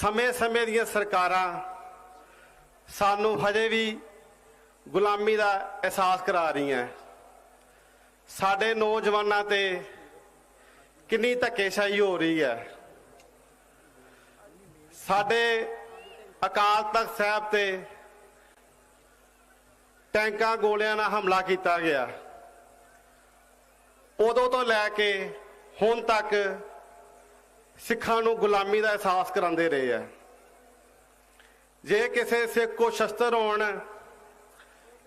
ਸਮੇਂ-ਸਮੇਂ ਦੀਆਂ ਸਰਕਾਰਾਂ ਸਾਨੂੰ ਹਜੇ ਵੀ ਗੁਲਾਮੀ ਦਾ ਅਹਿਸਾਸ ਕਰਾ ਰਹੀਆਂ। ਸਾਡੇ ਨੌਜਵਾਨਾਂ ਤੇ ਕਿੰਨੀ ਧੱਕੇਸ਼ਾਹੀ ਹੋ ਰਹੀ ਹੈ। ਸਾਡੇ ਅਕਾਲ ਤਖਤ ਸਾਹਿਬ ਤੇ ਟੈਂਕਾਂ ਗੋਲਿਆਂ ਨਾਲ ਹਮਲਾ ਕੀਤਾ ਗਿਆ। ਉਦੋਂ ਤੋਂ ਲੈ ਕੇ ਹੁਣ ਤੱਕ ਸਿੱਖਾਂ ਨੂੰ ਗੁਲਾਮੀ ਦਾ ਅਹਿਸਾਸ ਕਰਾਉਂਦੇ ਰਹੇ ਆ। ਜੇ ਕਿਸੇ ਸਿੱਖ ਕੋ ਸ਼ਸਤਰ ਹੋਣ,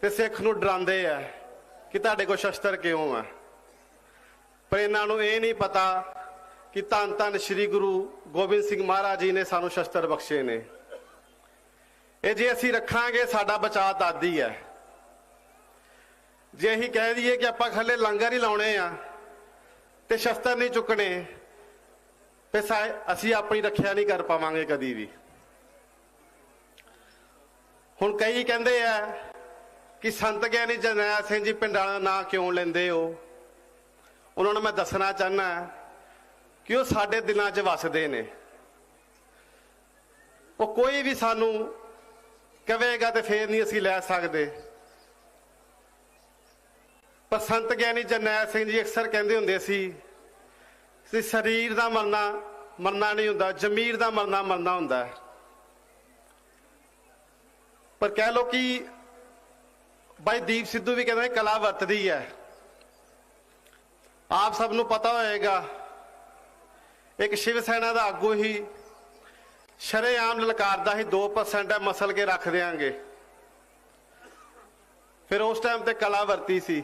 ਤੇ ਸਿੱਖ ਨੂੰ ਡਰਾਉਂਦੇ ਆ ਕਿ ਤੁਹਾਡੇ ਕੋਲ ਸ਼ਸਤਰ ਕਿਉਂ ਆ। ਪਰ ਇਹਨਾਂ ਨੂੰ ਇਹ ਨਹੀਂ ਪਤਾ ਕਿ ਧੰਨ ਧੰਨ ਸ੍ਰੀ ਗੁਰੂ ਗੋਬਿੰਦ ਸਿੰਘ ਮਹਾਰਾਜ ਜੀ ਨੇ ਸਾਨੂੰ ਸ਼ਸਤਰ ਬਖਸ਼ੇ ਨੇ। ਇਹ ਜੇ ਅਸੀਂ ਰੱਖਾਂਗੇ, ਸਾਡਾ ਬਚਾਅ ਦਾਦੀ ਹੈ ਜੇ ਅਸੀਂ ਕਹਿ ਦਈਏ ਕਿ ਆਪਾਂ ਖੱਲੇ ਲੰਗਰ ਹੀ ਲਾਉਣੇ ਆ, ਤੇ ਸ਼ਸਤਰ ਨਹੀਂ ਚੁੱਕਣੇ ਤੇ ਸਾ- ਅਸੀਂ ਆਪਣੀ ਰੱਖਿਆ ਨਹੀਂ ਕਰ ਪਾਵਾਂਗੇ ਕਦੀ ਵੀ। ਹੁਣ ਕਈ ਕਹਿੰਦੇ ਆ ਕਿ ਸੰਤ ਗਿਆਨੀ ਜਰਨੈਲ ਸਿੰਘ ਜੀ ਪਿੰਡਾਂ ਦਾ ਨਾਂ ਕਿਉਂ ਲੈਂਦੇ ਹੋ? ਉਹਨਾਂ ਨੂੰ ਮੈਂ ਦੱਸਣਾ ਚਾਹਨਾ ਕਿ ਉਹ ਸਾਡੇ ਦਿਲਾਂ 'ਚ ਵਸਦੇ ਨੇ। ਉਹ ਕੋਈ ਵੀ ਸਾਨੂੰ ਕਵੇਗਾ ਤੇ ਫੇਰ ਨਹੀਂ ਅਸੀਂ ਲੈ ਸਕਦੇ। ਪਰ ਸੰਤ ਗਿਆਨੀ ਜਰਨੈਲ ਸਿੰਘ ਜੀ ਅਕਸਰ ਕਹਿੰਦੇ ਹੁੰਦੇ ਸੀ ਕਿ ਸਰੀਰ ਦਾ ਮਰਨਾ ਮਰਨਾ ਨਹੀਂ ਹੁੰਦਾ, ਜ਼ਮੀਰ ਦਾ ਮਰਨਾ ਮਰਨਾ ਹੁੰਦਾ ਪਰ ਕਹਿ ਲੋ ਕਿ ਬਾਈ ਦੀਪ ਸਿੱਧੂ ਵੀ ਕਹਿੰਦਾ ਕਲਾ ਵਰਤਦੀ ਹੈ। ਆਪ ਸਭ ਨੂੰ ਪਤਾ ਹੋਏਗਾ, ਇੱਕ ਸ਼ਿਵ ਸੈਨਾ ਦਾ ਆਗੂ ਹੀ ਸ਼ਰੇਆਮ ਲਲਕਾਰਦਾ ਸੀ 2% ਹੈ, ਮਸਲ ਕੇ ਰੱਖ ਦਿਆਂਗੇ। ਫਿਰ ਉਸ ਟਾਈਮ ਤੇ ਕਲਾ ਵਰਤੀ ਸੀ।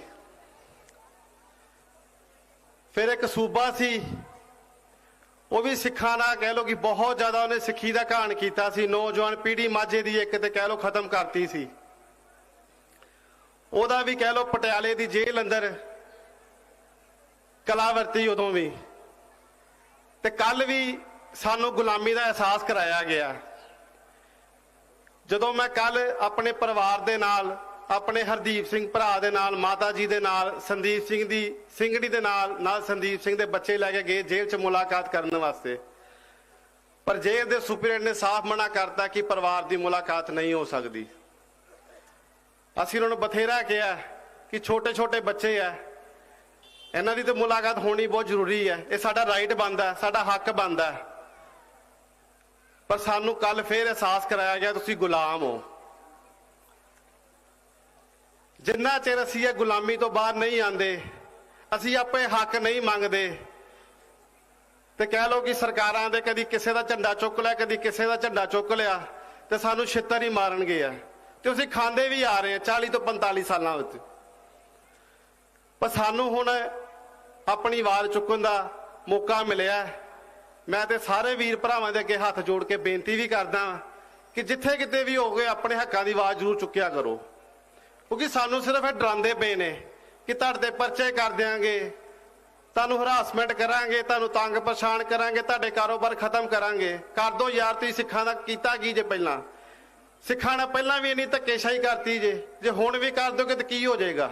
ਫਿਰ ਇੱਕ ਸੂਬਾ ਸੀ। ਉਹ ਵੀ ਸਿੱਖਾਂ ਨਾਲ ਕਹਿ ਲੋ ਕਿ ਬਹੁਤ ਜ਼ਿਆਦਾ ਉਹਨੇ ਸਿੱਖੀ ਦਾ ਘਾਣ ਕੀਤਾ ਸੀ। ਨੌਜਵਾਨ ਪੀੜ੍ਹੀ ਮਾਝੇ ਦੀ ਇੱਕ ਤੇ ਕਹਿ ਲੋ ਖਤਮ ਕਰਤੀ ਸੀ। ਉਹਦਾ ਵੀ ਕਹਿ ਲੋ ਪਟਿਆਲੇ ਦੀ ਜੇਲ੍ਹ ਅੰਦਰ ਕਲਾਵਰਤੀ ਉਦੋਂ ਵੀ। ਤੇ ਕੱਲ ਵੀ ਸਾਨੂੰ ਗੁਲਾਮੀ ਦਾ ਅਹਿਸਾਸ ਕਰਾਇਆ ਗਿਆ। ਜਦੋਂ ਮੈਂ ਕੱਲ ਆਪਣੇ ਪਰਿਵਾਰ ਦੇ ਨਾਲ ਆਪਣੇ ਹਰਦੀਪ ਸਿੰਘ ਭਰਾ ਦੇ ਨਾਲ, ਮਾਤਾ ਜੀ ਦੇ ਨਾਲ, ਸੰਦੀਪ ਸਿੰਘ ਦੀ, ਸਿੰਘੜੀ ਦੇ ਨਾਲ ਨਾਲ ਸੰਦੀਪ ਸਿੰਘ ਦੇ ਬੱਚੇ ਲੈ ਕੇ ਗਏ ਜੇਲ੍ਹ 'ਚ ਮੁਲਾਕਾਤ ਕਰਨ ਵਾਸਤੇ। ਪਰ ਜੇਲ੍ਹ ਦੇ ਸੁਪਰਡੈਂਟ ਨੇ ਸਾਫ਼ ਮਨਾ ਕਰਤਾ ਕਿ ਪਰਿਵਾਰ ਦੀ ਮੁਲਾਕਾਤ ਨਹੀਂ ਹੋ ਸਕਦੀ। ਅਸੀਂ ਉਹਨਾਂ ਨੂੰ ਬਥੇਰਾ ਕਿਹਾ ਕਿ ਛੋਟੇ ਛੋਟੇ ਬੱਚੇ ਆ। ਇਹਨਾਂ ਦੀ ਤੇ ਮੁਲਾਕਾਤ ਹੋਣੀ ਬਹੁਤ ਜ਼ਰੂਰੀ ਹੈ ਇਹ ਸਾਡਾ ਰਾਈਟ ਬਣਦਾ ਸਾਡਾ ਹੱਕ ਬਣਦਾ ਪਰ ਸਾਨੂੰ ਕੱਲ ਫੇਰ ਅਹਿਸਾਸ ਕਰਾਇਆ ਗਿਆ, ਤੁਸੀਂ ਗੁਲਾਮ ਹੋ। ਜਿੰਨਾ ਚਿਰ ਅਸੀਂ ਇਹ ਗੁਲਾਮੀ ਤੋਂ ਬਾਹਰ ਨਹੀਂ ਆਂਦੇ ਅਸੀਂ ਆਪੇ ਹੱਕ ਨਹੀਂ ਮੰਗਦੇ। ਤੇ ਕਹਿ ਲਓ ਕਿ ਸਰਕਾਰਾਂ ਦੇ ਕਦੀ ਕਿਸੇ ਦਾ ਝੰਡਾ ਚੁੱਕ ਲਿਆ, ਕਦੀ ਕਿਸੇ ਦਾ ਝੰਡਾ ਚੁੱਕ ਲਿਆ, ਤੇ ਸਾਨੂੰ ਛਿੱਤਰ ਹੀ ਮਾਰਨਗੇ ਆ। ਤੇ ਅਸੀਂ ਖਾਂਦੇ ਵੀ ਆ ਰਹੇ ਆ 40 ਤੋਂ 45 ਸਾਲਾਂ ਵਿੱਚ। ਪਰ ਸਾਨੂੰ ਹੁਣ ਆਪਣੀ ਆਵਾਜ਼ ਚੁੱਕਣ ਦਾ ਮੌਕਾ ਮਿਲਿਆ ਮੈਂ ਤੇ ਸਾਰੇ ਵੀਰ ਭਰਾਵਾਂ ਦੇ ਅੱਗੇ ਹੱਥ ਜੋੜ ਕੇ ਬੇਨਤੀ ਵੀ ਕਰਦਾ ਕਿ ਜਿੱਥੇ ਕਿਤੇ ਵੀ ਹੋਗੇ ਆਪਣੇ ਹੱਕਾਂ ਦੀ ਆਵਾਜ਼ ਜ਼ਰੂਰ ਚੁੱਕਿਆ ਕਰੋ। ਕਿਉਂਕਿ ਸਾਨੂੰ ਸਿਰਫ ਇਹ ਡਰਾਉਂਦੇ ਪਏ ਨੇ ਕਿ ਤੁਹਾਡੇ ਪਰਚੇ ਕਰ ਦਿਆਂਗੇ, ਤੁਹਾਨੂੰ ਹਰਾਸਮੈਂਟ ਕਰਾਂਗੇ, ਤੁਹਾਨੂੰ ਤੰਗ ਪਰੇਸ਼ਾਨ ਕਰਾਂਗੇ, ਤੁਹਾਡੇ ਕਾਰੋਬਾਰ ਖਤਮ ਕਰਾਂਗੇ। ਕਰ ਦੋ ਯਾਰ, ਤੁਸੀਂ ਸਿੱਖਾਂ ਦਾ ਕੀਤਾ ਕੀ ਜੇ ਪਹਿਲਾਂ? ਸਿੱਖਾਂ ਨੇ ਪਹਿਲਾਂ ਵੀ ਇੰਨੀ ਧੱਕੇਸ਼ਾਹੀ ਕਰਤੀ ਜੇ ਜੇ ਹੁਣ ਵੀ ਕਰ ਦੋਗੇ ਤਾਂ ਕੀ ਹੋ ਜਾਏਗਾ?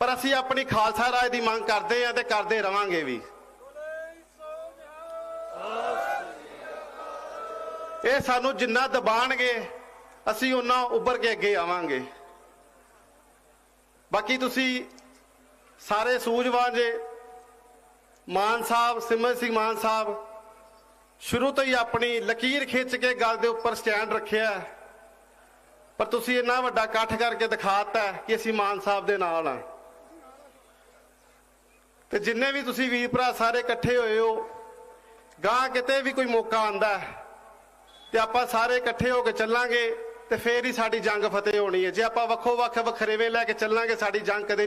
ਪਰ ਅਸੀਂ ਆਪਣੀ ਖਾਲਸਾ ਰਾਜ ਦੀ ਮੰਗ ਕਰਦੇ ਆ ਤੇ ਕਰਦੇ ਰਵਾਂਗੇ ਵੀ। ਇਹ ਸਾਨੂੰ ਜਿੰਨਾ ਦਬਾਣਗੇ, ਅਸੀਂ ਉਹਨਾਂ ਉੱਭਰ ਕੇ ਅੱਗੇ ਆਵਾਂਗੇ। ਬਾਕੀ ਤੁਸੀਂ ਸਾਰੇ ਸੂਝਵਾਨ ਜੇ, ਮਾਨ ਸਾਹਿਬ ਸਿਮਰ ਸਿੰਘ ਮਾਨ ਸਾਹਿਬ, ਸ਼ੁਰੂ ਤੋਂ ਹੀ ਆਪਣੀ ਲਕੀਰ ਖਿੱਚ ਕੇ ਗੱਲ ਦੇ ਉੱਪਰ ਸਟੈਂਡ ਰੱਖਿਆ ਪਰ ਤੁਸੀਂ ਇੰਨਾ ਵੱਡਾ ਇਕੱਠ ਕਰਕੇ ਦਿਖਾਤਾ ਹੈ ਕਿ ਅਸੀਂ ਮਾਨ ਸਾਹਿਬ ਦੇ ਨਾਲ ਆ ਤੇ ਜਿੰਨੇ ਵੀ ਤੁਸੀਂ ਵੀਰ ਭਰਾ ਸਾਰੇ ਇਕੱਠੇ ਹੋਏ ਹੋ ਗਾਂ ਕਿਤੇ ਵੀ ਕੋਈ ਮੌਕਾ ਆਂਦਾ ਤੇ ਆਪਾਂ ਸਾਰੇ ਇਕੱਠੇ ਹੋ ਕੇ ਚੱਲਾਂਗੇ। ਤੇ ਫੇਰ ਹੀ ਸਾਡੀ ਜੰਗ ਫਤਿਹ ਹੋਣੀ ਹੈ। ਜੇ ਆਪਾਂ ਵੱਖੋ ਵੱਖ ਵਖਰੇਵੇਂ ਲੈ ਕੇ ਚੱਲਾਂਗੇ, ਸਾਡੀ ਜੰਗ ਕਦੇ ਨਹੀਂ